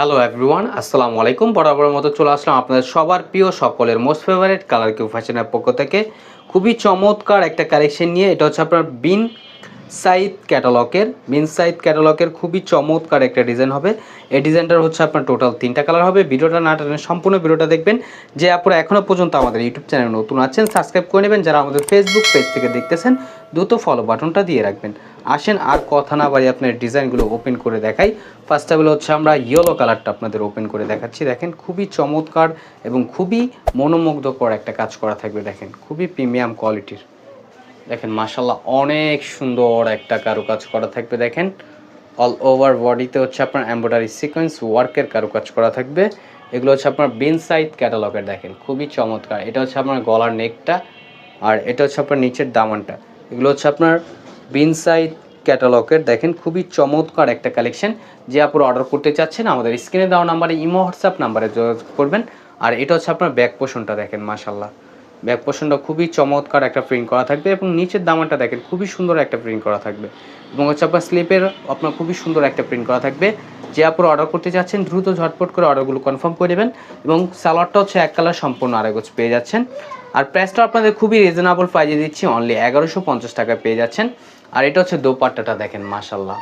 Hello everyone আসসালামু আলাইকুম বরাবর মতো চলে আসলাম আপনাদের সবার প্রিয় সকলের মোস্ট ফেভারিট কালার কিউ ফ্যাশনের পক্ষ থেকে। খুবই চমৎকার একটা কালেকশন নিয়ে, এটা হচ্ছে আপনার বিন সাইদ ক্যাটালগের বিন সাইদ ক্যাটালগের খুবই চমৎকার একটা ডিজাইন হবে। এই ডিজাইনটার হচ্ছে আপনার টোটাল তিনটা কালার হবে। ভিডিওটা না টানে সম্পূর্ণ ভিডিওটা দেখবেন। যে আপনারা এখনও পর্যন্ত আমাদের ইউটিউব চ্যানেল নতুন আছেন সাবস্ক্রাইব করে নেবেন। যারা আমাদের ফেসবুক পেজ থেকে দেখতেছেন, দ্রুত ফলো বাটনটা দিয়ে রাখবেন। আসেন আর কথা না বাড়ি আপনার ডিজাইনগুলো ওপেন করে দেখাই। ফার্স্ট অফ হচ্ছে আমরা ইয়েলো কালারটা আপনাদের ওপেন করে দেখাচ্ছি। দেখেন, খুবই চমৎকার এবং খুবই মনোমুগ্ধকর একটা কাজ করা থাকবে। দেখেন, খুবই প্রিমিয়াম কোয়ালিটির দেখেন মাশাল্লাহ অনেক সুন্দর একটা কারুকাজ করা থাকবে। দেখেন অল ওভার বডিতে হচ্ছে আপনার এমব্রয়ডারি সিকোয়েন্স ওয়ার্কের কারুকাজ করা থাকবে। এগুলো হচ্ছে আপনার বিন সাইড ক্যাটালগের দেখেন, খুবই চমৎকার। এটা হচ্ছে আপনার গলার নেকটা আর এটা হচ্ছে আপনার নিচের দামানটা। এগুলো হচ্ছে আপনার বিন সাইড ক্যাটালগের দেখেন, খুবই চমৎকার একটা কালেকশন যে আপনারা অর্ডার করতে চাচ্ছেন, আমাদের স্ক্রিনে দেওয়া নাম্বারে ইমো হোয়াটসঅ্যাপ নাম্বারে যোগাযোগ করবেন। আর এটা হচ্ছে আপনার ব্যাক পোষণটা দেখেন মাশাল্লাহ ব্যাক পোর্শনটা খুবই চমৎকার একটা প্রিন্ট করা থাকবে এবং নিচের দামানটা দেখেন, খুবই সুন্দর একটা প্রিন্ট করা থাকবে। এবং হচ্ছে আপনার স্লিপের আপনার খুবই সুন্দর একটা প্রিন্ট করা থাকবে। যে আপনারা অর্ডার করতে চাচ্ছেন দ্রুত ঝটপট করে অর্ডারগুলো কনফার্ম করে নেবেন এবং সালোয়ারটা হচ্ছে এক কালার সম্পূর্ণ আরেকজ পেয়ে যাচ্ছেন। আর প্রাইসটা আপনাদের খুবই রিজনেবল প্রাইজে দিচ্ছি অনলি এগারোশো পঞ্চাশ টাকায় পেয়ে যাচ্ছেন। আর এটা হচ্ছে দোপাট্টাটা দেখেন মাশাল্লাহ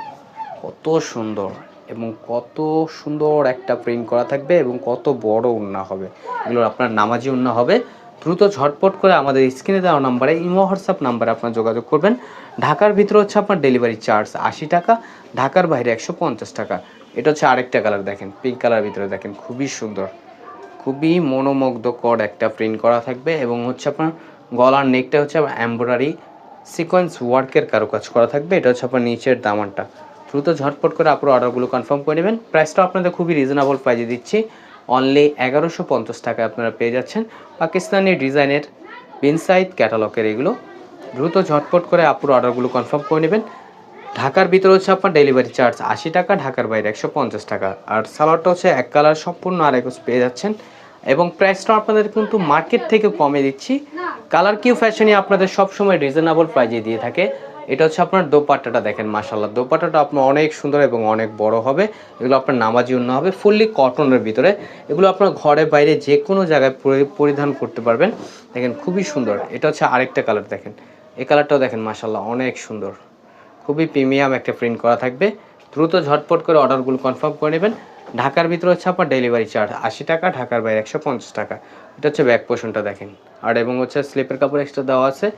কত সুন্দর এবং কত সুন্দর একটা প্রিন্ট করা থাকবে এবং কত বড় উন্না হবে। এগুলো আপনার নামাজি উন্না হবে। দ্রুত ঝটপট করে আমাদের স্ক্রিনে দেওয়া নাম্বারে ইমো হোয়াটসঅ্যাপ নাম্বারে আপনার যোগাযোগ করবেন। ঢাকার ভিতরে হচ্ছে আপনার ডেলিভারি চার্জ আশি টাকা, ঢাকার বাইরে একশো পঞ্চাশ টাকা। এটা হচ্ছে আরেকটা কালার দেখেন পিঙ্ক কালার ভিতরে দেখেন, খুবই সুন্দর। খুবই মনোমুগ্ধকর একটা প্রিন্ট করা থাকবে এবং হচ্ছে আপনার গলার নেকটা হচ্ছে আপনার এমব্রয়ডারি সিকোয়েন্স ওয়ার্কের কারুকাজ করা থাকবে। এটা হচ্ছে আপনার নিচের দামানটা। দ্রুত ঝটপট করে আপনার অর্ডারগুলো কনফার্ম করে নেবেন। প্রাইসটা আপনাদের খুবই রিজনেবল প্রাইজে দিচ্ছি। অনলি এগারোশো পঞ্চাশ টাকায় আপনারা পেয়ে যাচ্ছেন পাকিস্তানি ডিজাইনের বিনসাইড ক্যাটালগের এগুলো। দ্রুত ঝটপট করে আপুর অর্ডারগুলো কনফার্ম করে নেবেন। ঢাকার ভিতরে হচ্ছে আপনার ডেলিভারি চার্জ আশি টাকা, ঢাকার বাইরে একশো পঞ্চাশ টাকা। আর সালোয়ারটা হচ্ছে এক কালার, সম্পূর্ণ আর একজ পেয়ে যাচ্ছেন। এবং প্রাইসটা আপনাদের কিন্তু মার্কেট থেকে কমে দিচ্ছি। কালার কিউ ফ্যাশনই আপনাদের সবসময় রিজনেবল প্রাইজে দিয়ে থাকে। এটা হচ্ছে আপনার দোপাট্টাটা দেখেন মাশাল্লাহ দোপাট্টাটা আপনার অনেক সুন্দর এবং অনেক বড় হবে। এগুলো আপনার নামাজি উন্ন হবে, ফুললি কটনের ভিতরে। এগুলো আপনার ঘরে বাইরে যে কোনো জায়গায় পরি- পরিধান করতে পারবেন। দেখেন, খুবই সুন্দর। এটা হচ্ছে আরেকটা কালার দেখেন। এই কালারটাও দেখেন মাশাল্লাহ অনেক সুন্দর। খুবই প্রিমিয়াম একটা প্রিন্ট করা থাকবে। দ্রুত ঝটপট করে অর্ডারগুলো কনফার্ম করে নেবেন। ঢাকার ভিতরে হচ্ছে আপনার ডেলিভারি চার্জ আশি টাকা, ঢাকার বাইরে একশো পঞ্চাশ টাকা। এটা হচ্ছে ব্যাক পোর্শনটা দেখেন। আর এবং হচ্ছে স্লিপের কাপড় এক্সট্রা দেওয়া আছে।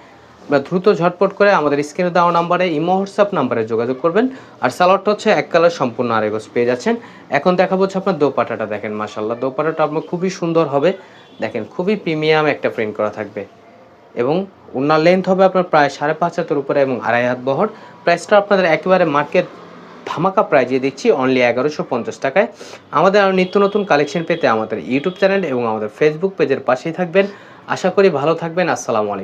দ্রুত ঝটপট করে আমাদের স্ক্রিনে দেওয়া নাম্বারে, ইমো, হোয়াটসঅ্যাপ নাম্বারে যোগাযোগ করবেন। আর সালোয়ারটা হচ্ছে এক কালার সম্পূর্ণ আরেগোস পেয়ে যাচ্ছেন। এখন দেখাবো হচ্ছে আপনার দোপাটাটা দেখেন মাসাল্লাহ দোপাটাটা আপনার খুবই সুন্দর হবে। দেখেন, খুবই প্রিমিয়াম একটা প্রিন্ট করা থাকবে। এবং ওনার লেন্থ হবে আপনার প্রায় সাড়ে পাঁচ হাতের উপরে এবং আড়াই হাত বহর। প্রাইসটা আপনাদের একেবারে মার্কেট ধামাকা প্রাইজে দিচ্ছি অনলি এগারোশো পঞ্চাশ টাকায়। আমাদের আরও নিত্য নতুন কালেকশন পেতে আমাদের ইউটিউব চ্যানেল এবং আমাদের ফেসবুক পেজের পাশেই থাকবেন। আশা করি ভালো থাকবেন। আসসালামু আলাইকুম।